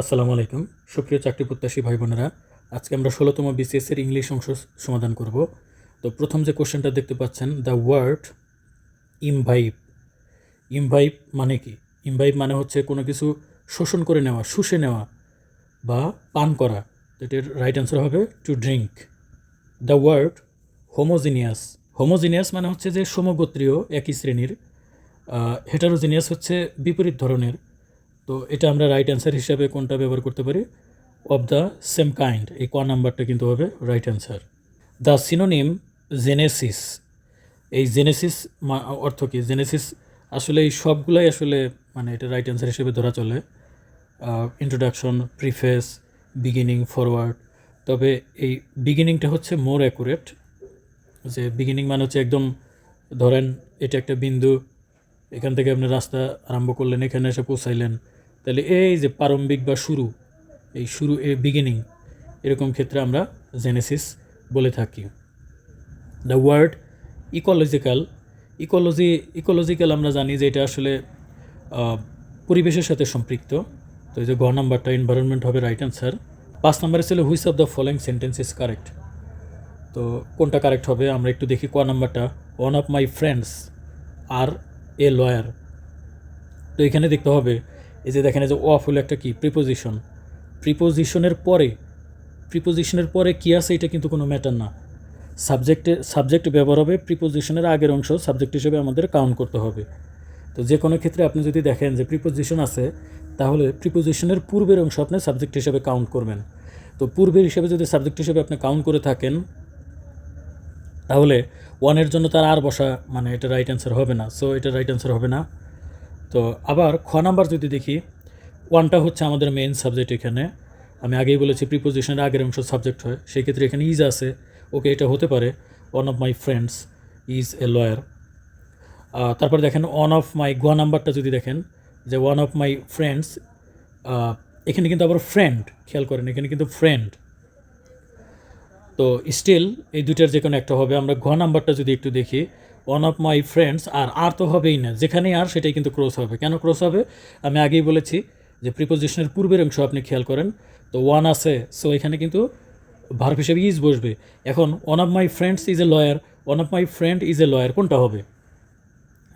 আসসালামু আলাইকুম। সুপ্রিয় চাকরি প্রত্যাশী ভাই বোনেরা, আজকে আমরা ষোলোতম বিসিএস এর ইংলিশ অংশ সমাধান করব। তো প্রথম যে কোশ্চেনটা দেখতে পাচ্ছেন দ্য ওয়ার্ড ইমভাইব ইমভাইব মানে কি? ইমভাইব মানে হচ্ছে কোনো কিছু শোষণ করে নেওয়া, শুষে নেওয়া বা পান করা। এটার রাইট অ্যান্সার হবে to drink the word homogeneous homogeneous মানে হচ্ছে যে সমগোত্রীয়, একই শ্রেণির। হেটারোজিনিয়াস হচ্ছে বিপরীত ধরনের। তো এটা আমরা রাইট অ্যান্সার হিসাবে কোনটা ব্যবহার করতে পারি? অফ দ্য সেম কাইন্ড এই ক নাম্বারটা কিন্তু হবে right answer the synonym genesis এই জেনেসিস অর্থ কি? জেনেসিস আসলে এই সবগুলাই আসলে মানে এটা রাইট অ্যান্সার হিসেবে ধরা চলে। ইন্ট্রোডাকশন প্রিফেস বিগিনিং ফরওয়ার্ড তবে এই বিগিনিংটা হচ্ছে মোর অ্যাকুরেট যে বিগিনিং মানে হচ্ছে একদম ধরেন, এটা একটা বিন্দু, এখান থেকে আপনি রাস্তা আরম্ভ করলেন, এখানে এসে পৌঁছাইলেন। তাহলে এই যে প্রারম্ভিক বা শুরু, এই শুরু, এ বিগিনিং এরকম ক্ষেত্রে আমরা জেনেসিস বলে থাকি। The word ecological ecology ecological আমরা জানি যে এটা আসলে পরিবেশের সাথে সম্পৃক্ত। তো এই যে গ নাম্বারটা এনভায়রনমেন্ট হবে রাইট অ্যান্সার পাঁচ নাম্বারে ছিল which of the following sentence is correct তো কোনটা কারেক্ট হবে? আমরা একটু দেখি ক নাম্বারটা। One of my friends are a lawyer তো এখানে দেখতে হবে এই যে দেখেন, এই যে অফ হলো একটা কি? প্রিপোজিশন প্রিপোজিশনের পরে প্রিপোজিশনের পরে কী আছে এটা কিন্তু কোনো ম্যাটার না। সাবজেক্টে সাবজেক্ট ব্যবহার হবে প্রিপোজিশনের আগের অংশ সাবজেক্ট হিসেবে আমাদের কাউন্ট করতে হবে। তো যে কোনো ক্ষেত্রে আপনি যদি দেখেন যে প্রিপোজিশন আছে, তাহলে প্রিপোজিশনের পূর্বের অংশ আপনি সাবজেক্ট হিসেবে কাউন্ট করবেন। তো পূর্বের হিসেবে যদি সাবজেক্ট হিসেবে আপনি কাউন্ট করে থাকেন, তাহলে ওয়ানের জন্য তার আর বসা মানে এটা রাইট অ্যান্সার হবে না। সো এটা রাইট অ্যান্সার হবে না। তো আবার খ নাম্বার যদি দেখি ওয়ানটা হচ্ছে আমাদের মেইন সাবজেক্ট এখানে। আমি আগেই বলেছি প্রিপোজিশনের আগের অংশ সাবজেক্ট হয়। সেই ক্ষেত্রে এখানে ইজ আছে। ওকে, এটা হতে পারে one of my friends is a lawyer তারপর দেখেন ওয়ান অফ মাই গ নাম্বারটা যদি দেখেন, যে ওয়ান অফ মাই ফ্রেন্ডস এখানে কিন্তু আবার ফ্রেন্ড খেয়াল করেন, এখানে কিন্তু ফ্রেন্ড তো স্টিল এই দুইটার যে কোনো একটা হবে। আমরা ঘ নাম্বারটা যদি একটু দেখি one of my friends are are তো হবেই না। যেখানেই আর, সেটাই কিন্তু ক্রস হবে। কেন ক্রস হবে? আমি আগেই বলেছি যে প্রিপোজিশনের পূর্বের অংশ আপনি খেয়াল করেন। তো ওয়ান আছে। সো এখানে কিন্তু ভার্ব হিসেবে ইজ বসবে। এখন one of my friends is a lawyer one of my friend is a lawyer কোনটা হবে?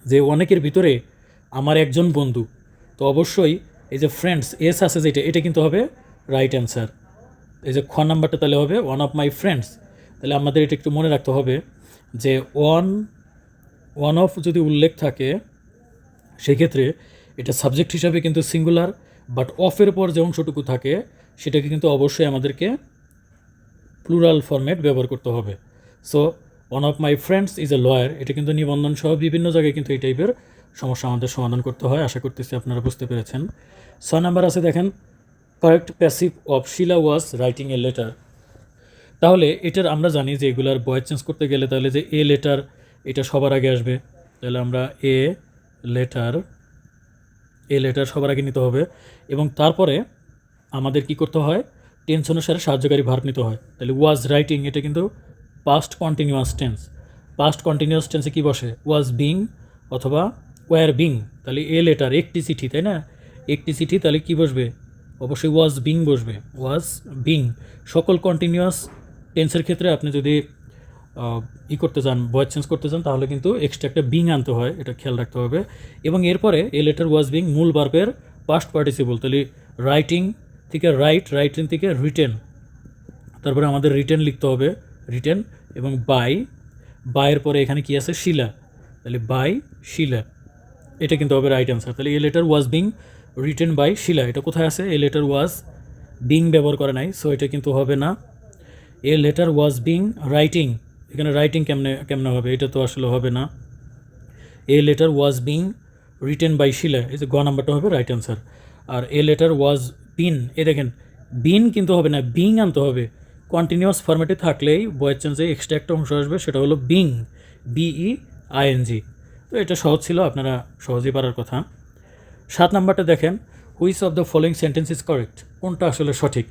যে অনেকের ভিতরে আমার একজন বন্ধু। তো অবশ্যই এই যে ফ্রেন্ডস এস আছে যেটা এটা কিন্তু হবে রাইট অ্যান্সার এই যে খ নাম্বারটা তাহলে হবে ওয়ান অফ মাই ফ্রেন্ডস তাহলে আমাদের এটা একটু মনে রাখতে হবে যে ওয়ান ওয়ান অফ যদি উল্লেখ থাকে, সেক্ষেত্রে এটা সাবজেক্ট হিসাবে কিন্তু সিঙ্গুলার বাট অফের পর যে অংশটুকু থাকে, সেটাকে কিন্তু অবশ্যই আমাদেরকে প্লুরাল ফরম্যাট ব্যবহার করতে হবে। So one of my friends is a lawyer এটা কিন্তু নিবন্ধন সহ বিভিন্ন জায়গায় কিন্তু এই টাইপের সমস্যা আমাদের সমাধান করতে হয়, আশা করতেছি আপনারা বুঝতে পেরেছেন। ছয় নাম্বার আছে দেখেন correct passive of Shila was writing a letter তাহলে এটার আমরা জানি যে এগুলার বয়েস চেঞ্জ করতে গেলে তাহলে যে এ লেটার এটা সবার আগে আসবে। তাহলে আমরা এ লেটার এ লেটার সবার আগে নিতে হবে এবং তারপরে আমাদের কি করতে হয়? টেন্স অনুসারে সাহায্যকারী ভার্ব নিতে হয়। তাহলে ওয়াজ রাইটিং এটা কিন্তু past continuous tense past continuous টেন্সে কী বসে? ওয়াজ বিং অথবা ওয়ার বিং তাহলে এ লেটার একটি চিঠি, তাই না? একটি চিঠি, তাহলে কি বসবে? অবশ্যই ওয়াজ বিং বসবে। ওয়াজ বিং সকল কন্টিনিউয়াস টেন্সের ক্ষেত্রে আপনি যদি ই করতে চান ভয়েস চেঞ্জ করতে চান, তাহলে কিন্তু এক্সট্রা একটা বিং আনতে হয়, এটা খেয়াল রাখতে হবে। এবং এরপরে এ লেটার ওয়াজ বিং মূল বার্বের পাস্ট পার্টিসিপল তাহলে রাইটিং থেকে রাইট রাইটিং থেকে রিটেন তারপরে আমাদের রিটেন লিখতে হবে রিটেন এবং বাই বাইয়ের পরে এখানে কি আছে? শিলা তাহলে বাই শিলা এটা কিন্তু হবে রাইট অ্যান্সার তাহলে a letter was being written by Shila এটা কোথায় আছে? এ লেটার ওয়াজ বিং ব্যবহার করে নাই সো এটা কিন্তু হবে না। A letter was being writing এখানে রাইটিং কেমনে কেমনে হবে? এটা তো আসলে হবে না। A letter was being written by Shila এই যে গ নাম্বারটা হবে রাইট অ্যান্সার আর এ লেটার ওয়াজ বিন এ দেখেন বিন কিন্তু হবে না বিং আনতে হবে। কন্টিনিউয়াস ফরম্যাটে থাকলেই বয়ের চেঞ্জে এক্সট্রা একটা অংশ আসবে, সেটা হলো বিং বিই আইএনজি তো এটা সহজ ছিল, আপনারা সহজেই পারার কথা। সাত নাম্বারটা দেখেন which of the following sentence is correct কোনটা আসলে সঠিক?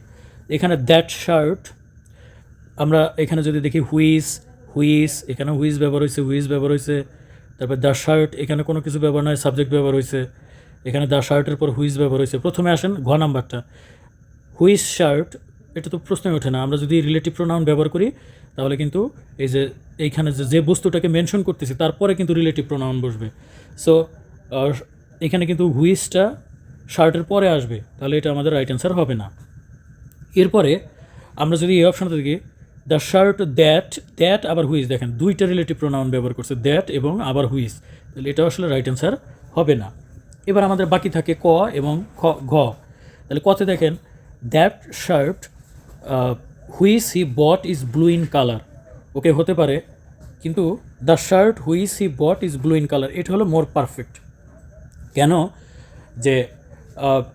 এখানে দ্যাট শার্ট আমরা এখানে যদি দেখি হুইস হুইস, এখানে হুইস ব্যবহার হয়েছে, হুইস ব্যবহার হয়েছে। তারপর দ্য শার্ট, এখানে কোনো কিছু ব্যবহার নয় সাবজেক্ট ব্যবহার হয়েছে। এখানে দ্য শার্টের পর হুইস ব্যবহার হয়েছে। প্রথমে আসেন ঘ নাম্বারটা। হুইস শার্ট, এটা তো প্রশ্নই ওঠে না। আমরা যদি রিলেটিভ প্রোনাউন ব্যবহার করি, তাহলে কিন্তু এই যে এইখানে যে যে বস্তুটাকে মেনশন করতেছি, তারপরে কিন্তু রিলেটিভ প্রোনাউন বসবে। সো এখানে কিন্তু হুইসটা শার্টের পরে আসবে, তাহলে এটা আমাদের রাইট অ্যান্সার হবে না। এরপরে আমরা যদি এই অপশানটা দেখি দ্য শার্ট দ্যাট দ্যাট আবার হুইজ দেখেন, দুইটা রিলেটিভ প্রোনাউন ব্যবহার করছে দ্যাট এবং আবার হুইজ তাহলে এটা আসলে রাইট অ্যান্সার হবে না। এবার আমাদের বাকি থাকে ক এবং খ, ঘ। তাহলে কতে দেখেন that shirt whose he bought is blue in colour okay, হতে পারে, কিন্তু the shirt whose he bought is blue in colour এটা হলো মোর পারফেক্ট কেন? যে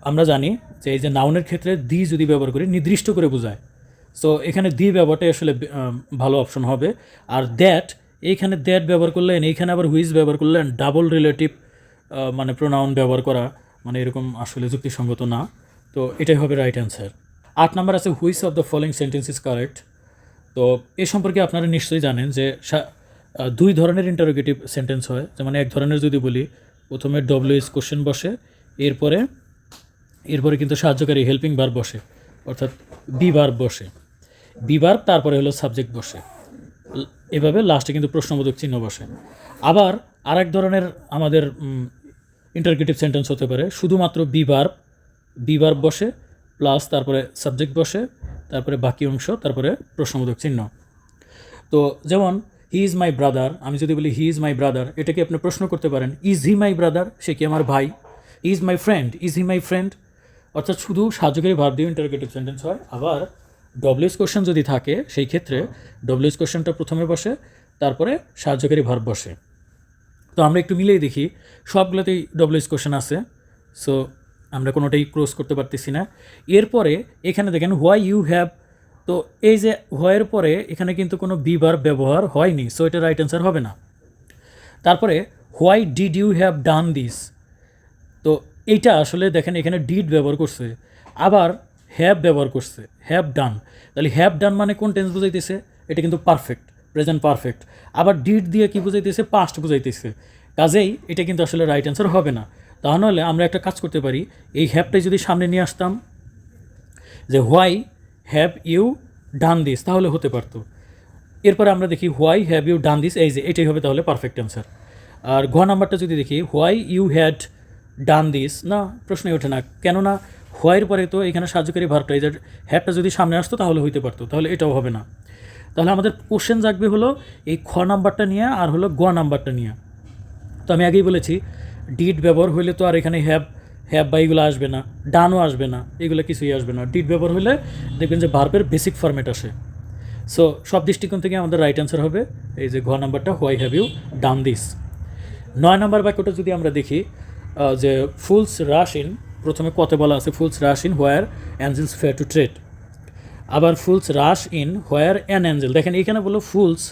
আমরা জানি যে এই যে নাউনের ক্ষেত্রে দি যদি ব্যবহার করি, নির্দিষ্ট করে বোঝায়। সো এখানে দি ব্যবহারটাই আসলে ভালো অপশন হবে। আর দ্যাট এইখানে দ্যাট ব্যবহার করলেন এইখানে আবার হুইজ ব্যবহার করলেন ডাবল রিলেটিভ মানে প্রোনাউন ব্যবহার করা মানে এরকম আসলে যুক্তিসঙ্গত না। তো এটাই হবে রাইট অ্যান্সার আট নাম্বার আছে which of the following sentence is correct তো এ সম্পর্কে আপনারা নিশ্চয়ই জানেন যে দুই ধরনের ইন্টারোগেটিভ সেন্টেন্স হয়। যেমন এক ধরনের যদি বলি, প্রথমে ডব্লিউ এস কোশ্চেন বসে, এরপরে এরপরে কিন্তু সাহায্যকারী হেল্পিং বার বসে, অর্থাৎ বি বার বসে। বি বার তারপরে হলো সাবজেক্ট বসে। এভাবে লাস্টে কিন্তু প্রশ্নবোধক চিহ্ন বসে। আবার আরেক ধরনের আমাদের ইন্টারগেটিভ সেন্টেন্স হতে পারে, শুধুমাত্র বি বার বি বার বসে প্লাস তারপরে সাবজেক্ট বসে, তারপরে বাকি অংশ, তারপরে প্রশ্নবোধক চিহ্ন। তো যেমন হি ইজ মাই ব্রাদার আমি যদি বলি হি ইজ মাই ব্রাদার এটাকে আপনি প্রশ্ন করতে পারেন ইজ হি মাই ব্রাদার সে কি আমার ভাই? Is my friend is he my friend অর্থাৎ শুধু সাহায্যকারী ভাব দিয়ে ইন্টারগেটিভ সেন্টেন্স হয়, আবার ডব্লিউএস কোশ্চেন যদি থাকে, সেই ক্ষেত্রে ডব্লিউএস কোশ্চেনটা প্রথমে বসে, তারপরে সাহায্যকারী ভার বসে। তো আমরা একটু মিলেই দেখি, সবগুলোতেই ডব্লিউএস কোশ্চেন আছে সো আমরা কোনোটাই ক্রস করতে পারতেছি না। এরপরে এখানে দেখেন হোয়াই ইউ হ্যাভ তো এই যে হোয়ের পরে এখানে কিন্তু কোনো বিবার ব্যবহার হয়নি সো এটা রাইট অ্যান্সার হবে না। তারপরে why did you have done this তো এইটা আসলে দেখেন, এখানে ডিড ব্যবহার করছে। আবার হ্যাভ ব্যবহার করছে হ্যাভ ডান তাহলে হ্যাভ ডান মানে কোন টেন্স বুঝাইতেছে? এটা কিন্তু পারফেক্ট প্রেজেন্ট পারফেক্ট আবার ডিড দিয়ে কি বুঝাইতেছে? পাস্ট বুঝাইতেছে, কাজেই এটা কিন্তু আসলে রাইট অ্যান্সার হবে না। তাহলে আমরা একটা কাজ করতে পারি, এই হ্যাভটাই যদি সামনে নিয়ে আসতাম, যে why have you done this তাহলে হতে পারতো। এরপরে আমরা দেখি why have you done this এই যে এটাই হবে তাহলে পারফেক্ট অ্যান্সার আর ঘ নাম্বারটা যদি দেখি why you had done this না, প্রশ্নই ওঠে না। কেননা হোয়াইয়ের পরে তো এখানে সাহায্যকারী ভার্বটা এই যে হ্যাডটা যদি সামনে আসতো, তাহলে হইতে পারতো। তাহলে এটাও হবে না। তাহলে আমাদের কোশ্চেন জাগবে হলো এই খ নাম্বারটা নিয়ে আর হলো গ নাম্বারটা নিয়ে। তো আমি আগেই বলেছি ডিড ব্যবহার হইলে তো আর এখানে হ্যাব হ্যাব বা এগুলো আসবে না ডানও আসবে না, এগুলো কিছুই আসবে না। ডিড ব্যবহার হলে দেখবেন যে ভার্বের বেসিক ফরম্যাট আসে। সো সব দৃষ্টিকোণ থেকে আমাদের রাইট অ্যান্সার হবে, এই যে ঘ নাম্বারটা why have you done this নয় নাম্বার বাক্যটা যদি আমরা দেখি যে ফুলস রাশ ইন প্রথমে কত বলা আছে fools rush in where angels fear to tread আবার fools rush in where an angel দেখেন, এখানে বলল ফুলস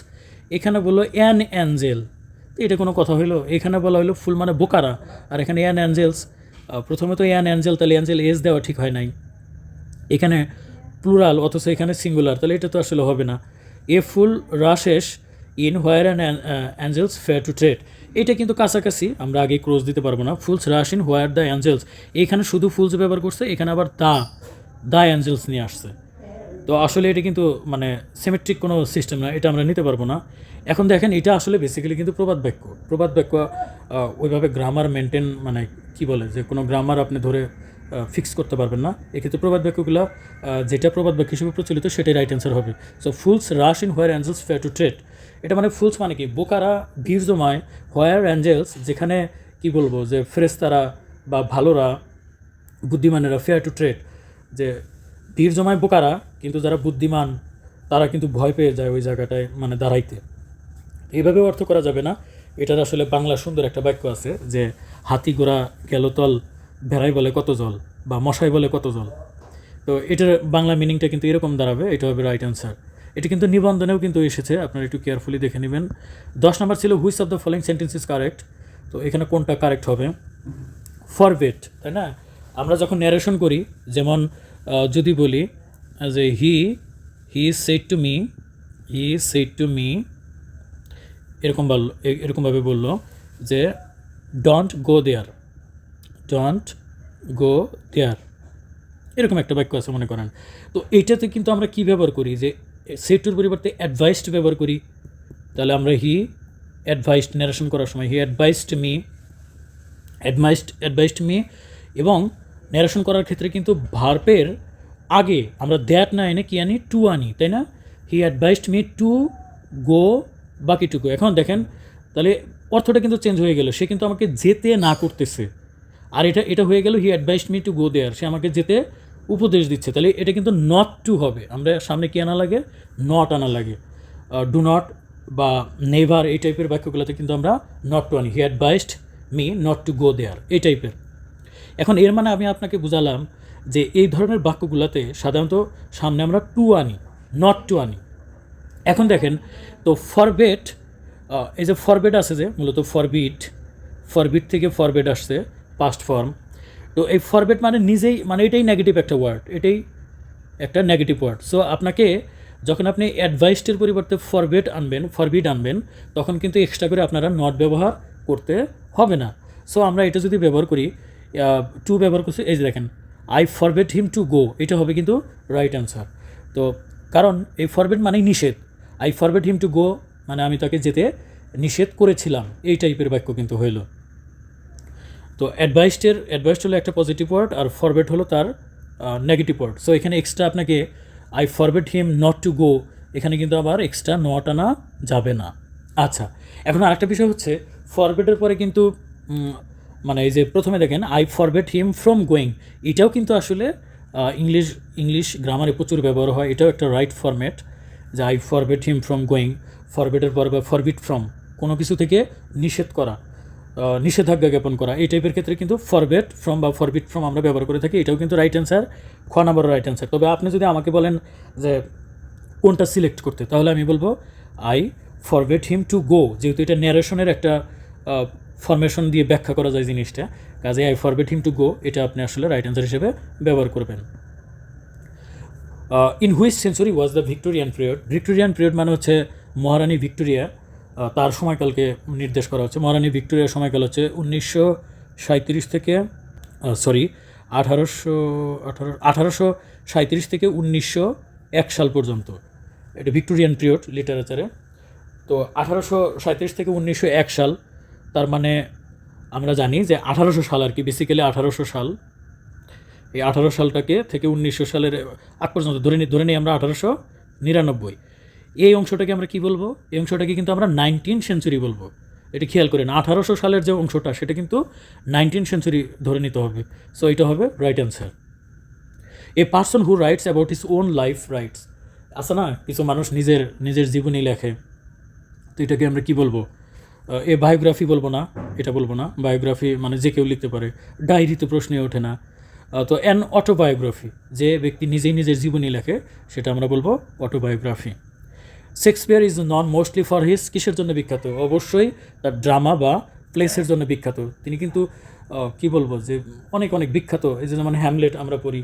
এখানে বলল অ্যান অ্যাঞ্জেল তো এটা কোনো কথা হইল? এখানে বলা হলো ফুল মানে বোকারা। আর এখানে অ্যান অ্যাঞ্জেলস প্রথমে তো অ্যান অ্যাঞ্জেল তাহলে অ্যাঞ্জেল এজ দেওয়া ঠিক হয় নাই। এখানে প্লুরাল অথচ এখানে সিঙ্গুলার তাহলে এটা তো আসলে হবে না। A fool rushes in where and angels fear to tread এটা কিন্তু কাছাকাছি, আমরা আগে ক্রোজ দিতে পারব না। Fools rush in where the angels এখানে শুধু ফুলস ব্যবহার করছে, এখানে আবার দা দ্য অ্যাঞ্জেলস নিয়ে আসছে। তো আসলে এটা কিন্তু মানে সিমেট্রিক কোনো সিস্টেম না, এটা আমরা নিতে পারব না। এখন দেখেন, এটা আসলে বেসিক্যালি কিন্তু প্রবাদ বাক্য। প্রবাদ বাক্য ওইভাবে গ্রামার মেনটেন মানে কি বলে, যে কোনো গ্রামার আপনি ধরে ফিক্স করতে পারবেন না। এক্ষেত্রে প্রবাদ বাক্যগুলো যেটা প্রবাদ বাক্য হিসেবে প্রচলিত সেটাই রাইট অ্যান্সার হবে। So fools rush in where angels fear to tread এটা মানে ফুলস মানে কি? বোকারা ভিড় জমায় হোয়ার অ্যাঞ্জেলস যেখানে কি বলব? যে ফ্রেস্তারা বা ভালোরা, বুদ্ধিমানেরা ফেয়ার টু ট্রেড যে ভিড় জমায় বোকারা, কিন্তু যারা বুদ্ধিমান, তারা কিন্তু ভয় পেয়ে যায় ওই জায়গাটায় মানে দাঁড়াইতে। এইভাবে অর্থ করা যাবে না। এটার আসলে বাংলা সুন্দর একটা বাক্য আছে যে, হাতি গোড়া গেল তল ভেড়াই বলে কত জল বা মশাই বলে কত জল। তো এটার বাংলা মিনিংটা কিন্তু এরকম দাঁড়াবে, এটা হবে রাইট অ্যান্সার এটা কিন্তু নিবন্ধনেও কিন্তু এসেছে, আপনারা একটু কেয়ারফুলি দেখে নেবেন। দশ নম্বর ছিল which of the following sentence is correct তো এখানে কোনটা কারেক্ট হবে? ফরভেট তাই না? আমরা যখন ন্যারেশন করি, যেমন যদি বলি, যে he he is set to me he is set to me এরকম বলল এরকমভাবে বলল যে don't go there don't go দেয়ার এরকম একটা বাক্য আছে, মনে করেন। তো এইটাতে কিন্তু আমরা কি ব্যবহার করি? যে সেটুর পরিবর্তে অ্যাডভাইসড ব্যবহার করি। তাহলে আমরা হি অ্যাডভাইসড ন্যারেশন করার সময় he advised me advised advised me এবং ন্যারেশন করার ক্ষেত্রে কিন্তু ভার্পের আগে আমরা দ্যাট না এনে কি আনি? টু আনি, তাই না? He advised me to go বাকিটুকু। এখন দেখেন, তাহলে অর্থটা কিন্তু চেঞ্জ হয়ে গেল। সে কিন্তু আমাকে যেতে না করতেছে। আর এটা এটা হয়ে গেল he advised me to go there সে আমাকে যেতে উপদেশ দিচ্ছে। তাহলে এটা কিন্তু নট টু হবে। আমরা সামনে কি আনা লাগে? নট আনা লাগে। ডু নট বা নেভার এই টাইপের বাক্যগুলোতে কিন্তু আমরা নট টু আনি। He advised me not to go there এই টাইপের এখন এর মানে আমি আপনাকে বুঝালাম যে এই ধরনের বাক্যগুলোতে সাধারণত সামনে আমরা টু আনি নট টু আনি। এখন দেখেন, তো ফরবেট এই যে ফরবেট আছে যে, মূলত ফরবিট ফরবিট থেকে ফরবেট আসছে। পাস্ট ফর্ম তো এই ফরবেট মানে নিজেই মানে এটাই নেগেটিভ একটা ওয়ার্ড এটাই একটা নেগেটিভ ওয়ার্ড সো আপনাকে যখন আপনি অ্যাডভাইসডের পরিবর্তে ফরবেট আনবেন ফরবিট আনবেন, তখন কিন্তু এক্সট্রা করে আপনারা নট ব্যবহার করতে হবে না। সো আমরা এটা যদি ব্যবহার করি টু ব্যবহার করছি, এই যে দেখেন I forbade him to go এটা হবে কিন্তু রাইট অ্যান্সার তো কারণ এই ফরবেট মানেই নিষেধ। I forbade him to go মানে আমি তাকে যেতে নিষেধ করেছিলাম। এই টাইপের বাক্য কিন্তু হইল। তো অ্যাডভাইসডের অ্যাডভাইসড হলো একটা পজিটিভ ওয়ার্ড আর ফরবেট হলো তার নেগেটিভ ওয়ার্ড সো এখানে এক্সট্রা আপনাকে I forbade him not to go এখানে কিন্তু আবার এক্সট্রা নট আনা যাবে না। আচ্ছা এখন আরেকটা বিষয় হচ্ছে ফরবেটের পরে কিন্তু মানে এই যে প্রথমে দেখেন I forbade him from going এটাও কিন্তু আসলে ইংলিশ ইংলিশ গ্রামারে প্রচুর ব্যবহার হয়, এটাও একটা রাইট ফরম্যাট যে I forbade him from going ফরবেটের পর বা ফরবিট ফ্রম কোনো কিছু থেকে নিষেধ করা। নিষেধাজ্ঞা জ্ঞাপন করা। এই টাইপের ক্ষেত্রে কিন্তু ফরবেট ফ্রম বা ফরবিট ফ্রম আমরা ব্যবহার করে থাকি। এটাও কিন্তু রাইট অ্যান্সার খ নাম্বার রাইট অ্যান্সার তবে আপনি যদি আমাকে বলেন যে কোনটা সিলেক্ট করতে, তাহলে আমি বলব I forbade him to go যেহেতু এটা ন্যারেশনের একটা ফরমেশন দিয়ে ব্যাখ্যা করা যায় জিনিসটা। কাজে I forbade him to go এটা আপনি আসলে রাইট অ্যান্সার হিসেবে ব্যবহার করবেন। In which century was the Victorian period Victorian period মানে হচ্ছে মহারানী ভিক্টোরিয়া। তার সময়কালকে নির্দেশ করা হচ্ছে। মহারানী ভিক্টোরিয়ার সময়কাল হচ্ছে উনিশশো সাঁত্রিশ থেকে সরি আঠারোশো, আঠারো, আঠারোশো সাঁত্রিশ থেকে উনিশশো এক সাল পর্যন্ত। এটা ভিক্টোরিয়ান পিরিয়ড লিটারেচারে তো আঠারোশো সাঁত্রিশ থেকে উনিশশো এক সাল, তার মানে আমরা জানি যে আঠারোশো সাল আর কি বেসিক্যালি আঠারোশো সাল। এই আঠারো সালটাকে থেকে উনিশশো সালের আগ পর্যন্ত, ধরে নিই ধরে নিই আমরা আঠারোশো নিরানব্বই। এই অংশটাকে আমরা কি বলব? এই অংশটাকে কিন্তু আমরা নাইনটিন সেঞ্চুরি বলব। এটা খেয়াল করেন, আঠারোশো সালের যে অংশটা, সেটা কিন্তু নাইনটিন সেঞ্চুরি ধরে নিতে হবে। সো এটা হবে right answer a person who writes about his own life writes আছে না? কিছু মানুষ নিজের নিজের জীবনী লেখে। তো এটাকে আমরা কি বলব? এ বায়োগ্রাফি বলব না, এটা বলব না। বায়োগ্রাফি মানে যে কেউ লিখতে পারে। ডায়েরিতে প্রশ্নে ওঠে না। তো অ্যান অটোবায়োগ্রাফি যে ব্যক্তি নিজেই নিজের জীবনী লেখে, সেটা আমরা বলব autobiography Shakespeare is known mostly for his কিসের জন্য বিখ্যাত? অবশ্যই তার ড্রামা বা প্লেসের জন্য বিখ্যাত। তিনি কিন্তু কি বলব যে অনেক অনেক বিখ্যাত। এই যে যেমন হ্যামলেট আমরা পড়ি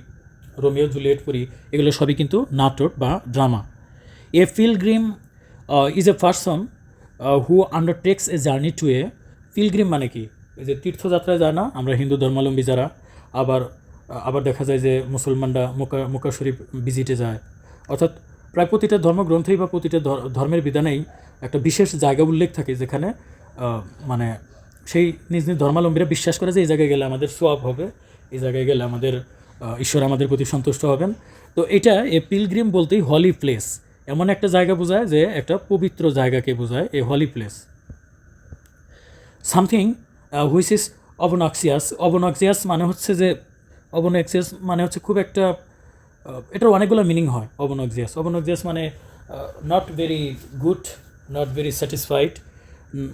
রোমিও জুলিয়েট পড়ি, এগুলো সবই কিন্তু নাটক বা drama a pilgrim is a person who undertakes a journey to a pilgrim মানে কি? এই যে তীর্থযাত্রায় যায় না, আমরা হিন্দু ধর্মাবলম্বী যারা, আবার আবার দেখা যায় যে মুসলমানরা মুকা মুকা শরীফ ভিজিটে যায়। অর্থাৎ প্রায় প্রতিটা ধর্মগ্রন্থেই বা প্রতিটা ধর- ধর্মের বিধানেই একটা বিশেষ জায়গা উল্লেখ থাকে যেখানে মানে সেই নিজ নিজ ধর্মাবলম্বীরা বিশ্বাস করে যে এই জায়গায় গেলে আমাদের সোয়াব হবে, এই জায়গায় গেলে আমাদের ঈশ্বর আমাদের প্রতি সন্তুষ্ট হবেন। তো এটা এ পিলগ্রিম বলতেই হলি প্লেস এমন একটা জায়গা বোঝায় যে একটা পবিত্র জায়গাকে বোঝায় a holy place something which is obnoxious obnoxious মানে হচ্ছে যে অবনক্সিয়াস মানে হচ্ছে খুব একটা এটার অনেকগুলো মিনিং হয় অবনক্সিয়াস অবনক্সিয়াস মানে not very good not very satisfied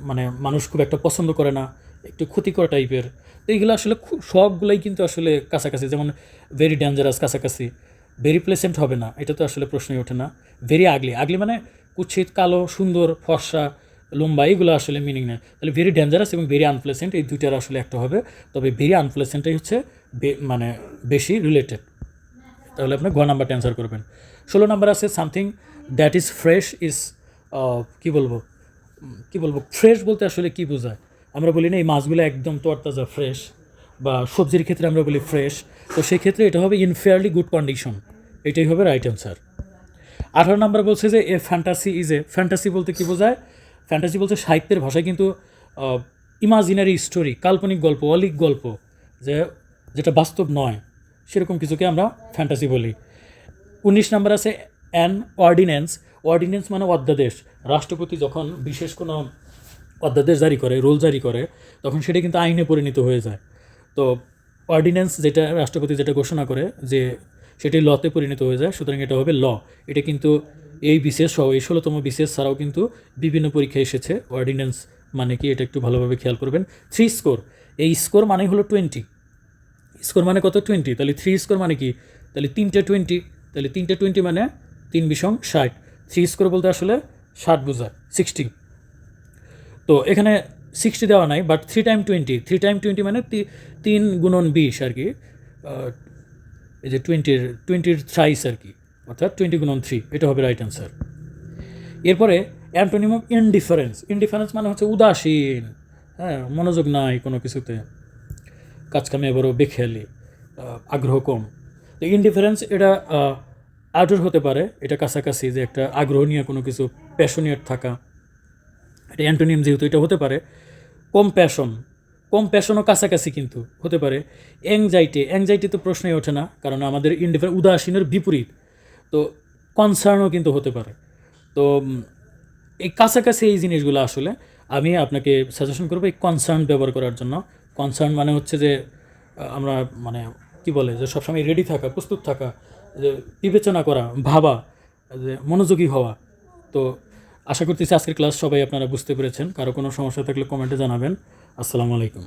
মানে মানুষ খুব একটা পছন্দ করে না, একটু ক্ষতিকর টাইপের তো এইগুলো আসলে খুব, সবগুলোই কিন্তু আসলে কাছাকাছি, যেমন ভেরি ডেঞ্জারাস কাছাকাছি। ভেরি প্লেসেন্ট হবে না, এটা তো আসলে প্রশ্নই ওঠে না। ভেরি আগলি আগলি মানে কুচ্ছিত, কালো, সুন্দর, ফর্সা, লম্বা এইগুলো আসলে মিনিং নেই। তাহলে ভেরি ডেঞ্জারাস এবং ভেরি আনপ্লেসেন্ট এই দুইটার আসলে একটা হবে। তবে ভেরি আনপ্লেসেন্টটাই হচ্ছে মানে বেশি রিলেটেড তাহলে আপনি গ নাম্বারটা অ্যান্সার করবেন। ষোলো নাম্বার আছে something that is fresh is কী বলব? কি বলব? ফ্রেশ বলতে আসলে কি বোঝায়? আমরা বলি না এই মাছগুলো একদম তরতাজা ফ্রেশ বা সবজির ক্ষেত্রে আমরা বলি ফ্রেশ তো সেই ক্ষেত্রে এটা হবে ইনফেয়ারলি গুড কন্ডিশন এটাই হবে রাইট অ্যান্সার আঠারো নাম্বার বলছে যে, a fantasy is a fantasy বলতে কী বোঝায়? ফ্যান্টাসি বলতে সাহিত্যের ভাষায় কিন্তু ইমাজিনারি স্টোরি কাল্পনিক গল্প, অলিক গল্প, যে, যেটা বাস্তব নয়। সেরকম কিছুকে আমরা ফ্যান্টাসি বলি। উনিশ নম্বর আছে অ্যান অর্ডিন্যান্স অর্ডিন্যান্স মানে অধ্যাদেশ। রাষ্ট্রপতি যখন বিশেষ কোনো অধ্যাদেশ জারি করে, রুল জারি করে, তখন সেটা কিন্তু আইনে পরিণত হয়ে যায়। তো অর্ডিন্যান্স যেটা, রাষ্ট্রপতি যেটা ঘোষণা করে যে সেটি লতে পরিণত হয়ে যায়, সুতরাং এটা হবে ল এটা কিন্তু এই বিশেষ সহ এই ষোলোতম বিশেষ ছাড়াও কিন্তু বিভিন্ন পরীক্ষায় এসেছে। অর্ডিন্যান্স মানে কি? এটা একটু ভালোভাবে খেয়াল করবেন। থ্রি স্কোর এই স্কোর মানে হলো টোয়েন্টি স্কোর মানে কত? টোয়েন্টি তাহলে থ্রি স্কোর মানে কি? তাহলে তিনটে টোয়েন্টি তাহলে তিনটে টোয়েন্টি মানে তিন বিশং ষাট। থ্রি স্কোর বলতে আসলে ষাট বোঝায় সিক্সটি তো এখানে সিক্সটি দেওয়া নাই but three time twenty three time twenty মানে তিন গুণন বিশ আর কি। এই যে টোয়েন্টির টোয়েন্টির থ্রাইস আর কি। অর্থাৎ টোয়েন্টি গুণন থ্রি এটা হবে রাইট অ্যান্সার এরপরে অ্যান্টোনিম অফ ইনডিফারেন্স ইনডিফারেন্স মানে হচ্ছে উদাসীন। হ্যাঁ মনোযোগ নাই কোনো কিছুতে। কাজ কামে বড় বেখেয়ালি আগ্রহ কম। তো ইনডিফারেন্স এটা আউটডোর হতে পারে, এটা কাছাকাছি যে একটা আগ্রহ নিয়ে কোনো কিছু প্যাশনিয়েট থাকা। এটা অ্যান্টোনিয়াম যেহেতু এটা হতে পারে, কম প্যাশন কম প্যাশনও কাছাকাছি কিন্তু হতে পারে। অ্যাংজাইটি অ্যাংজাইটি তো প্রশ্নই ওঠে না, কারণ আমাদের ইনডিফারেন্ট উদাসীনের বিপরীত। তো কনসার্নও কিন্তু হতে পারে। তো এই কাছাকাছি এই জিনিসগুলো আসলে আমি আপনাকে সাজেশন করব এই কনসার্ন ব্যবহার করার জন্য। কনসার্ন মানে হচ্ছে যে আমরা মানে কি বলে যে সবসময় রেডি থাকা, প্রস্তুত থাকা, যে বিবেচনা করা, ভাবা, যে মনোযোগী হওয়া। তো আশা করতেছি আজকের ক্লাস সবাই আপনারা বুঝতে পেরেছেন। কারও কোনো সমস্যা থাকলে কমেন্টে জানাবেন। আসসালামু আলাইকুম।